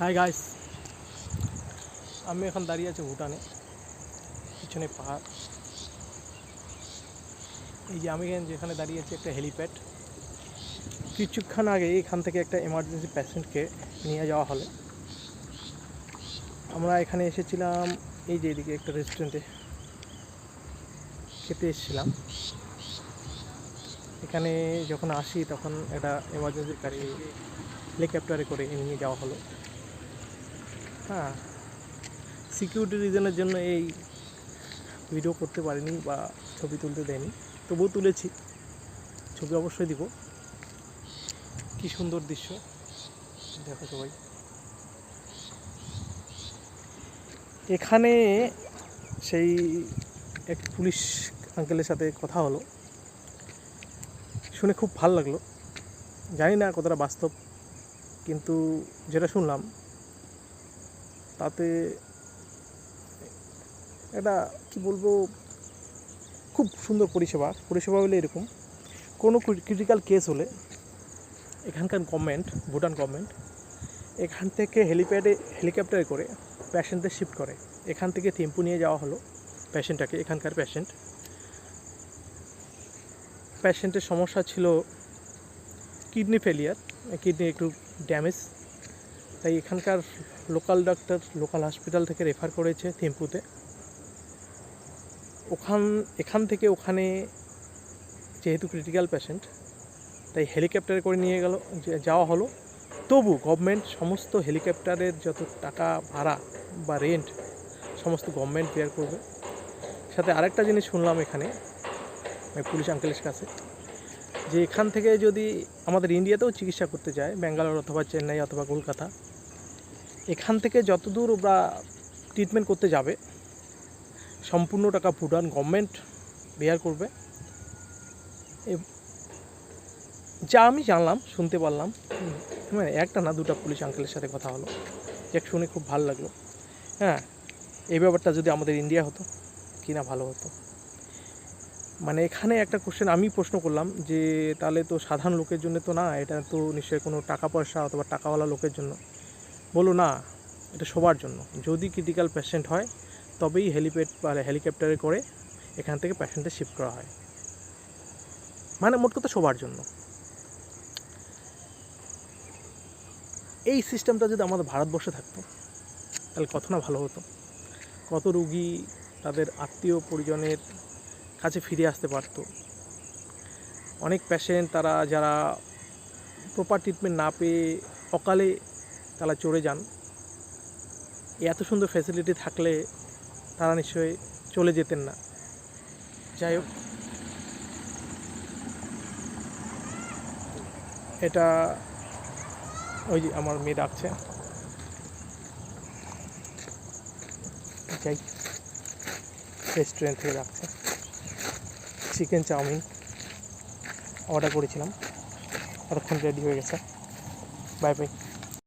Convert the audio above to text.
Hi guys আমি এখন দাঁড়িয়ে আছি ভুটানে। পিছনে পাহাড়। এই যে আমি যেখানে দাঁড়িয়ে আছি, একটা হেলিপ্যাড কিছুক্ষণ আগে এখান থেকে একটা এমার্জেন্সি প্যাশেন্টকে নিয়ে যাওয়া হলো। আমরা এখানে এসেছিলাম, এই যে এদিকে একটা রেস্টুরেন্টে খেতে এসেছিলাম। এখানে যখন আসি, তখন একটা এমার্জেন্সি গাড়ি হেলিকপ্টারে করে নিয়ে যাওয়া হলো। হ্যাঁ সিকিউরিটি রিজনের জন্য এই ভিডিও করতে পারিনি বা ছবি তুলতে দেয়নি। তবুও তুলেছি। ছবি অবশ্যই দিব। কি সুন্দর দৃশ্য। দেখো সবাই। এখানে সেই এক পুলিশ আঙ্কেলের সাথে কথা হলো। শুনে খুব ভালো লাগল। জানি না কতটা বাস্তব, কিন্তু যেটা শুনলাম তাতে এটা কি বলব, খুব সুন্দর পরিষেবা। পরিষেবা হলে এরকম। কোনো ক্রিটিক্যাল কেস হলে এখানকার গভর্নমেন্ট ভুটান গভর্নমেন্ট এখান থেকে হেলিপ্যাডে হেলিকপ্টারে করে প্যাশেন্টদের শিফট করে। এখান থেকে থিম্পু নিয়ে যাওয়া হলো প্যাশেন্টটাকে এখানকার প্যাশেন্ট প্যাশেন্টের সমস্যা ছিল কিডনি ফেলিয়ার কিডনি একটু ড্যামেজ তাই এখানকার লোকাল ডাক্তার লোকাল হসপিটাল থেকে রেফার করেছে থিম্পুতে। ওখান, এখান থেকে ওখানে যেহেতু ক্রিটিক্যাল পেশেন্ট তাই হেলিকপ্টারে করে নিয়ে গেল যাওয়া হলো। তবু গভর্নমেন্ট সমস্ত হেলিকপ্টারের যত টাকা ভাড়া বা রেন্ট সমস্ত গভর্নমেন্ট বেয়ার করবে। সাথে আরেকটা জিনিস শুনলাম এখানে পুলিশ আঙ্কেলের কাছে, যে এখান থেকে যদি আমাদের ইন্ডিয়াতেও চিকিৎসা করতে যায় ব্যাঙ্গালোর অথবা চেন্নাই অথবা কলকাতা এখান থেকে যতদূর ওরা ট্রিটমেন্ট করতে যাবে, সম্পূর্ণ টাকা ভুটান গভর্নমেন্ট বেয়ার করবে। যা আমি জানলাম, শুনতে পারলাম মানে একটা না দুটা পুলিশ আঙ্কেলের সাথে কথা হলো। যাক, শুনে খুব ভালো লাগল। হ্যাঁ এই ব্যাপারটা যদি আমাদের ইন্ডিয়া হতো, কি না ভালো হতো। মানে এখানে একটা কোশ্চেন আমি প্রশ্ন করলাম যে, তাহলে তো সাধারণ লোকের জন্য তো না, এটা তো নিশ্চয়ই কোনো টাকা পয়সা অথবা টাকাওয়ালা লোকের জন্য। বলো না, এটা সবার জন্য। যদি ক্রিটিক্যাল পেশেন্ট হয়, তবেই হেলিপ্যাড বা হেলিকপ্টারে করে এখান থেকে পেশেন্টে শিফট করা হয়। মানে মোট কথা সবার জন্য। এই সিস্টেমটা যদি আমাদের ভারতবর্ষে থাকতো, তাহলে কত না ভালো হতো। কত রুগী তাদের আত্মীয় পরিজনের কাছে ফিরে আসতে পারতো। অনেক পেশেন্ট তারা যারা প্রপার ট্রিটমেন্ট না পেয়ে অকালে তারা চড়ে যান। এত সুন্দর ফ্যাসিলিটি থাকলে তারা নিশ্চয়ই চলে যেতেন না। যাই হোক। এটা ওই যে আমার মেয়ে ডাকছে। যাই। রেস্টুরেন্ট থেকে ডাকছে। চিকেন চাউমিন অর্ডার করেছিলাম। এতক্ষণ রেডি হয়ে গেছে। Bye bye